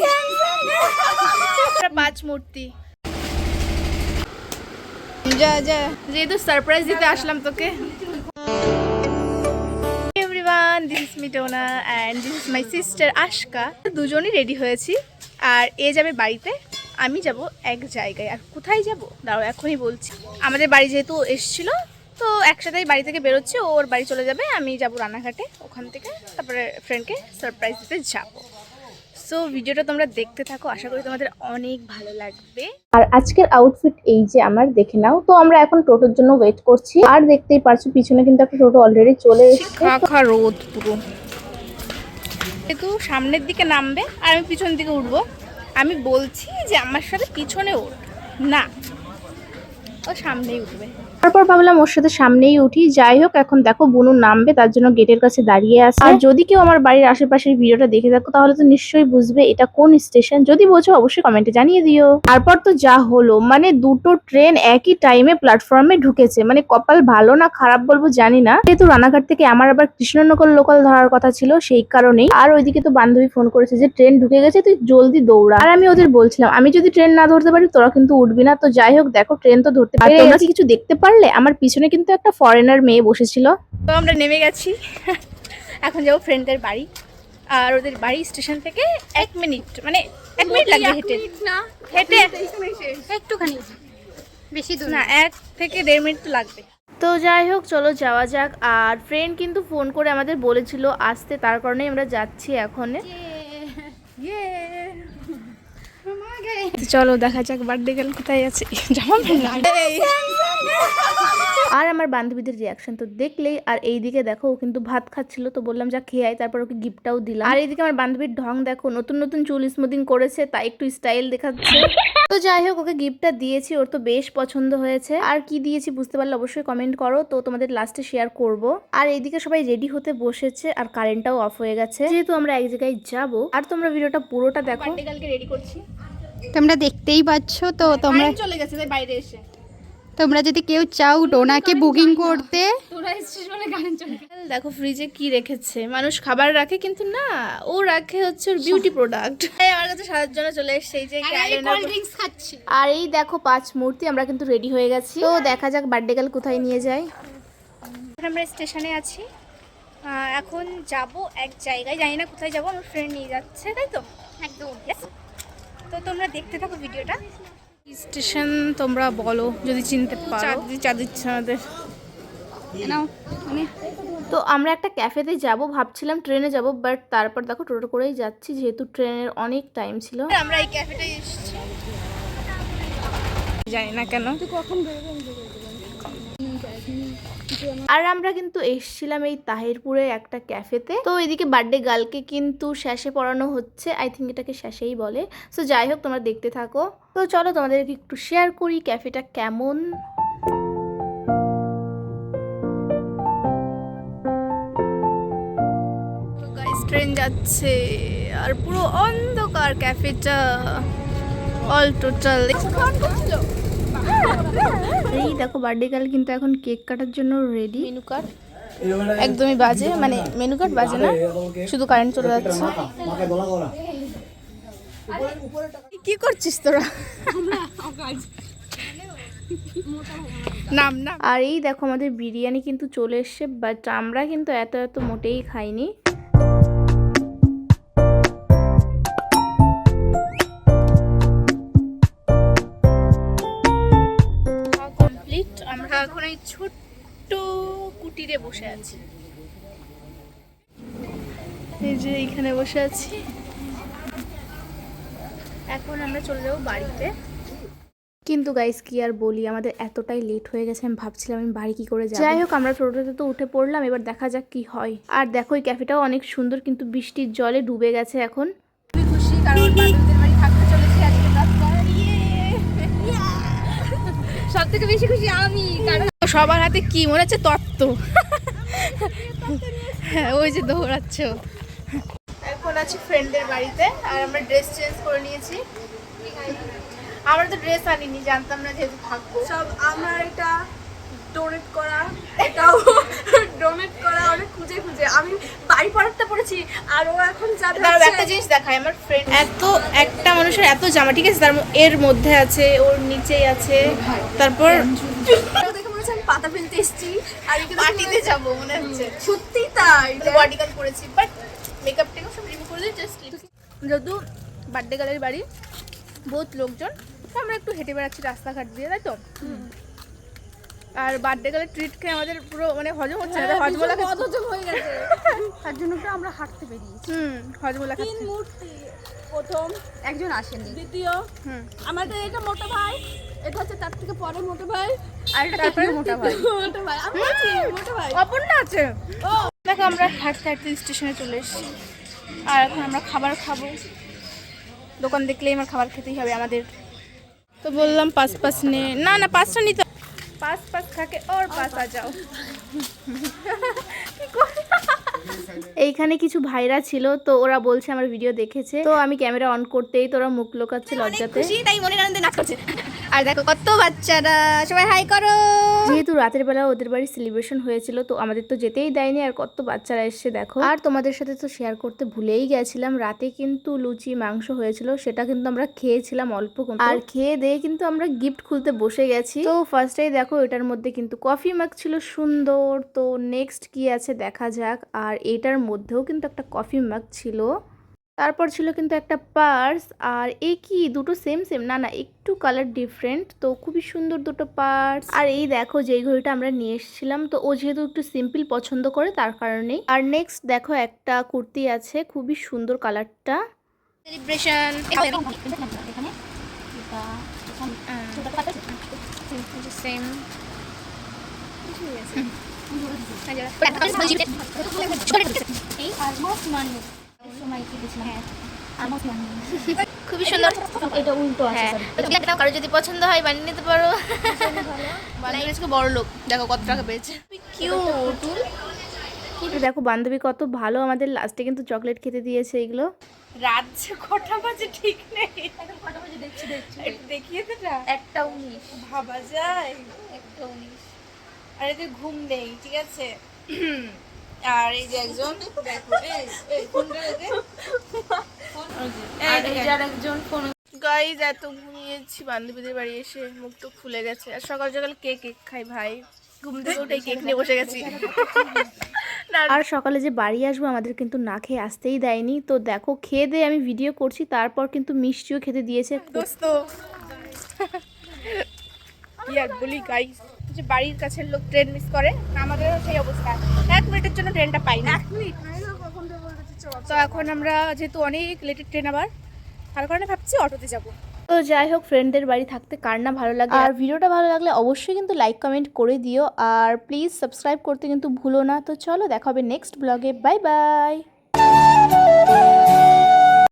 পাঁচ মূর্তি। যা যা। যেহেতু সারপ্রাইজ দিতে আসলাম তোকে। এভরিওয়ান মিটোনা অ্যান্ড মাই সিস্টার দুজনই রেডি হয়েছি। আর এ যাবে বাড়িতে, আমি যাব এক জায়গায়। আর কোথায় যাব? দাঁড়াও, এখনই বলছি। আমাদের বাড়ি যেহেতু এসছিল, তো একসাথেই বাড়ি থেকে বেরোচ্ছে। ওর বাড়ি চলে যাবে, আমি যাব রানাঘাটে। ওখান থেকে তারপরে ফ্রেন্ডকে সারপ্রাইজ দিতে যাব। সো ভিডিওটা তোমরা দেখতে থাকো। আশা করি তোমাদের অনেক ভালো লাগবে। আর আজকের আউটফিট এই যে আমার দেখে নাও। তো আমরা এখন টোটোর জন্য ওয়েট করছি। আর দেখতেই পারছ পিছনে কিন্তু একটা টোটো অলরেডি চলে এসেছে। খা রোদ পুরো। যেহেতু সামনের দিকে নামবে আর আমি পিছন দিকে উঠবো। আমি বলছি যে আমার সাথে পিছনে ওঠ। না ও সামনেই উঠবে। তারপর ভাবলাম ওর সাথে সামনেই উঠি। যাই হোক এখন দেখো বুনু নামবে তার জন্য গেটের কাছে দাঁড়িয়ে আছে। আর যদি কেউ আমার বাড়ির আশেপাশের ভিডিওটা দেখে থাকো তাহলে তো নিশ্চয়ই বুঝবে এটা কোন স্টেশন যদি বোঝো অবশ্যই কমেন্টে জানিয়ে দিও। তারপর তো যা হলো মানে দুটো ট্রেন একই টাইমে প্ল্যাটফর্মে ঢুকেছে। মানে কপাল ভালো না খারাপ বলব জানি না। যেহেতু রানাঘাট থেকে আমার আবার কৃষ্ণনগর লোকাল ধরার কথা ছিল সেই কারণেই। আর ওইদিকে তো বান্ধবী ফোন করেছে যে ট্রেন ঢুকে গেছে তুই জলদি দৌড়া। আর আমি ওদের বলছিলাম আমি যদি ট্রেন না ধরতে পারি তোরা কিন্তু উঠবি না। তো যাই হোক দেখো ট্রেন তো ধরতে পারি তোমরা কিছু দেখতে পারলে আমার পিছনে কিন্তু একটা ফরেনার মেয়ে বসেছিল। তো আমরা নেমে গেছি। এখন যাব ফ্রেন্ডদের বাড়ি। আর ওদের বাড়ি স্টেশন থেকে এক মিনিট মানে এক মিনিট লাগবে হেঁটে। না হেঁটে। একটুখানি। বেশি দূর না এক থেকে দেড় মিনিট তো লাগবে। তো যাই হোক চলো যাওয়া যাক। আর ফ্রেন্ড কিন্তু ফোন করে আমাদের বলেছিল আসতে তার কারণেই আমরা যাচ্ছি এখন। চলো দেখা যাক বার্থডে গার্ল কোথায় আছে। জামা আর আমার বান্ধবীদের রিয়াকশন তো দেখলেই আর এইদিকে দেখো ও কিন্তু ভাত খাচ্ছিল তো বললাম যা খেয়ে আয়। তারপর ওকে গিফটটাও দিলাম। আর এইদিকে আমার বান্ধবীর ঢং দেখো নতুন নতুন চুল স্মুদিং করেছে তাই একটু স্টাইল দেখাচ্ছে। তো যাই হোক ওকে গিফটটা দিয়েছি ওর তো বেশ পছন্দ হয়েছে। আর কি দিয়েছি বুঝতে পারলে অবশ্যই কমেন্ট করো তো তোমাদের লাস্টে শেয়ার করব। আর এইদিকে সবাই রেডি হতে বসেছে আর কারেন্টটাও অফ হয়ে গেছে। যেহেতু আমরা এক জায়গায় যাব আর তোমরা ভিডিওটা পুরোটা দেখো। রেডি করছি। তোমরা দেখতেই পাচ্ছ তো তোমরা চলে গেছে তাই বাইরে এসে। তোমরা যদি কেউ চাও ডোনাকে বুকিং করতে। দেখো ফ্রিজে কি রেখেছে? মানুষ খাবার রাখে কিন্তু না ও রাখে হচ্ছে ওর বিউটি প্রোডাক্ট আমার কাছে সাজার জন্য চলে এসছে এই যে আর এই দেখো পাঁচ মূর্তি আমরা কিন্তু রেডি হয়ে গেছি। তো দেখা যাক বার্থডে গার্ল কোথায় নিয়ে যায়। আমরা স্টেশনে আছি। এখন যাব এক জায়গায় জানি না কোথায় যাব আমার ফ্রেন্ড নিয়ে যাচ্ছে তাই তো? একদম। তো তোমরা দেখতে থাকো ভিডিওটা। স্টেশন তোমরা বলো যদি চিনতে পারো। চাঁদের নাও মানে তো আমরা একটা ক্যাফেতে যাব ভাবছিলাম ট্রেনে যাব বাট তারপর দেখো টোটো করেই যাচ্ছি যেহেতু ট্রেনের অনেক টাইম ছিল। আমরা এই ক্যাফেটাই এসেছি। জানি না কেন। আর আমরা কিন্তু এসছিলাম এই তাহিরপুরের একটা ক্যাফেতে। তো এদিকে বার্থডে গার্লকে কিন্তু শ্যাসে পড়ানো হচ্ছে। আই থিঙ্ক এটাকে শ্যাসেই বলে। সো যাই হোক, তোমরা দেখতে থাকো। তো চলো, তোমাদেরকে একটু শেয়ার করি ক্যাফেটা কেমন। ট্রেন যাচ্ছে আর পুরো অন্ধকার ক্যাফেটা। অল টোটাল এই দেখো বার্থডে গার্ল কিন্তু এখন কেক কাটার জন্য রেডি মেনু কার্ড। একদমই বাজে মানে মেনু কার্ড বাজে না শুধু কারেন্ট চলে যাচ্ছে। কি করছিস তোরা? নাম না আর এই দেখো আমাদের বিরিয়ানি কিন্তু চলে এসছে বাট আমরা কিন্তু এত এত মোটেই খাইনি। ছোট্ট কুটিরে বসে আছি। এই যে এইখানে বসে আছি। এখন আমরা চলে যাব বাড়িতে। কিন্তু গাইস কি আর বলি? আমাদের এতটাই লেট হয়ে গেছে আমি ভাবছিলাম আমি বাড়ি কি করে যাই হোক আমরা টোটোতে তো উঠে পড়লাম এবার দেখা যাক কি হয়। আর দেখো এই ক্যাফেটাও অনেক সুন্দর কিন্তু বৃষ্টির জলে ডুবে গেছে এখন। খুবই খুশি কারণ বাড়ি থাকতে চলেছি আজকে সব থেকে বেশি খুশি আমি কারণ সবার হাতে কি? মনে হচ্ছে তত্ত্ব। হ্যাঁ ওই যে দৌড়াচ্ছ। এখন আছি ফ্রেন্ডের বাড়িতে আর আমরা ড্রেস চেঞ্জ করে নিয়েছি। আমরা তো ড্রেস আনিনি জানতাম না যেহেতু থাকব। সব আমার এটা ডোনেট করা এটাও ডোনেট করা অনেক খুঁজে খুঁজে। আমি বাড়ি পড়াতে পড়েছি আর ও এখন যাবে একটা জিনিস দেখায় আমার ফ্রেন্ড এত একটা মানুষের এত জামা ঠিক আছে? তার এর মধ্যে আছে ওর নিচেই আছে তারপর মনে পাতা ফেলতে এসেছি আর পার্টিতে যাব মনে হচ্ছে। সত্যি তাই বডি গার্ড করেছি বাট সব রিমুভ করে দিই জাস্ট যেহেতু বার্থডে গালের বাড়ি। বহুত লোকজন। আমরা একটু হেঁটে বেড়াচ্ছি রাস্তাঘাট দিয়ে তাই তো? আর বার্থডে গালের ট্রিট খেয়ে আমাদের পুরো মানে হজম হচ্ছে না হ্যাঁ, হজমলা হজম হয়ে গেছে। তার জন্য তো আমরা হাঁটতে বেরিয়েছি। হুম হজমলা তিন খাচ্ছি। মূর্তি প্রথম। একজন আসেনি দ্বিতীয়। হুম। আমাদের এটা মোটা ভাই এটা হচ্ছে তার থেকে পরে মোটা ভাই। আর একটা তৃতীয় মোটা ভাই। মোটা ভাই। আমি আছি মোটা ভাই। অপর্ণা আছে। ও। দেখো আমরা হাঁটতে হাঁটতে স্টেশনে চলে এসেছি। আর এখন আমরা খাবার খাব। দোকান দেখলেই আমার খাবার খেতেই হবে আমাদের। তো বললাম পাঁচ পাঁচ নে না না পাঁচটা নিতে পাঁচ পাঁচ খাকে ওর পাঁচ আ যাও। এইখানে কিছু ভাইরা ছিল তো ওরা বলছে আমার ভিডিও দেখেছে। তো আমি ক্যামেরা অন করতেই তো ওরা মুখ লোকাচ্ছে লজ্জাতে। খুশি তাই মনে আনন্দে নাচ করছে। আর দেখো কত বাচ্চারা সবাই হাই করো। যেহেতু রাতের বেলা ওদের বাড়ি সেলিব্রেশন হয়েছিল তো আমাদের তো যেতেই দেয়নি আর কত বাচ্চারা এসছে দেখো। আর তোমাদের সাথে তো শেয়ার করতে ভুলেই গেছিলাম রাতে কিন্তু লুচি মাংস হয়েছিল সেটা কিন্তু আমরা খেয়েছিলাম অল্প। আর খেয়ে দিয়ে কিন্তু আমরা গিফট খুলতে বসে গেছি। তো ফার্স্টেই দেখো এটার মধ্যে কিন্তু কফি মাগ ছিল সুন্দর তো নেক্সট কি আছে দেখা যাক। আর এটার মধ্যেও কিন্তু একটা কফি মাগ ছিল। তারপর ছিল কিন্তু একটা পার্স আর এই কি? দুটো সেম সেম না না একটু কালার ডিফারেন্ট তো খুবই সুন্দর দুটো পার্স। আর এই দেখো যেই ঘড়িটা আমরা নিয়ে এসেছিলাম তো ও যেহেতু একটু সিম্পল পছন্দ করে তার কারণেই। আর নেক্সট দেখো একটা কুর্তি আছে খুবই সুন্দর কালারটা সেলিব্রেশন সেম খুবই সুন্দর। এটা উল্টো হ্যাঁ। কারও যদি পছন্দ হয় বানিয়ে নিতে পারো। আজকে বড় লোক। দেখো কত টাকা পেয়েছে। কিউট দেখো বান্ধবী কত ভালো আমাদের লাস্টে কিন্তু চকলেট খেতে দিয়েছে এগুলো। রাত যে কটা বাজে ঠিক নেই। একটু দেখিয়ে দে না। একটা উনিশ। ভাবা যায়। একটা উনিশ। আর এদের ঘুম নেই ঠিক আছে? আর এই যে একজন দেখো এই, এই, ফোনটা রেখে। আর এই যে। আরেকজন ফোন গাইজ এত ঘুমিয়েছি বান্ধবীদের বাড়ি এসে মুখ টুক ফুলে গেছে। আর সকাল সকাল কেক কেক খাই ভাই। ঘুম থেকে উঠে কেক নিয়ে বসে গেছি। আর সকালে যে বাড়ি আসব আমাদের কিন্তু না খেয়ে আসতেই দেয়নি। তো দেখো খেয়ে দিয়ে আমি ভিডিও করছি তারপর কিন্তু মিষ্টিও খেতে দিয়েছে। দোস্ত। কি আর বলি গাইস যে বাড়ির কাছের লোক ট্রেন মিস করে আমাদেরও সেই অবস্থা। এক মিনিটের জন্য ট্রেনটা পাই না এক মিনিট? তো এখন আমরা যেহেতু অনেক লেটের ট্রেন আবার তার কারণে ভাবছি অটোতে যাব। তো যাই হোক ফ্রেন্ডদের বাড়ি থাকতে কার না ভালো লাগে? আর ভিডিওটা ভালো লাগলে অবশ্যই কিন্তু লাইক কমেন্ট করে দিও। আর প্লিজ সাবস্ক্রাইব করতে কিন্তু ভুলো না। তো চলো দেখা হবে নেক্সট ব্লগে বাই বাই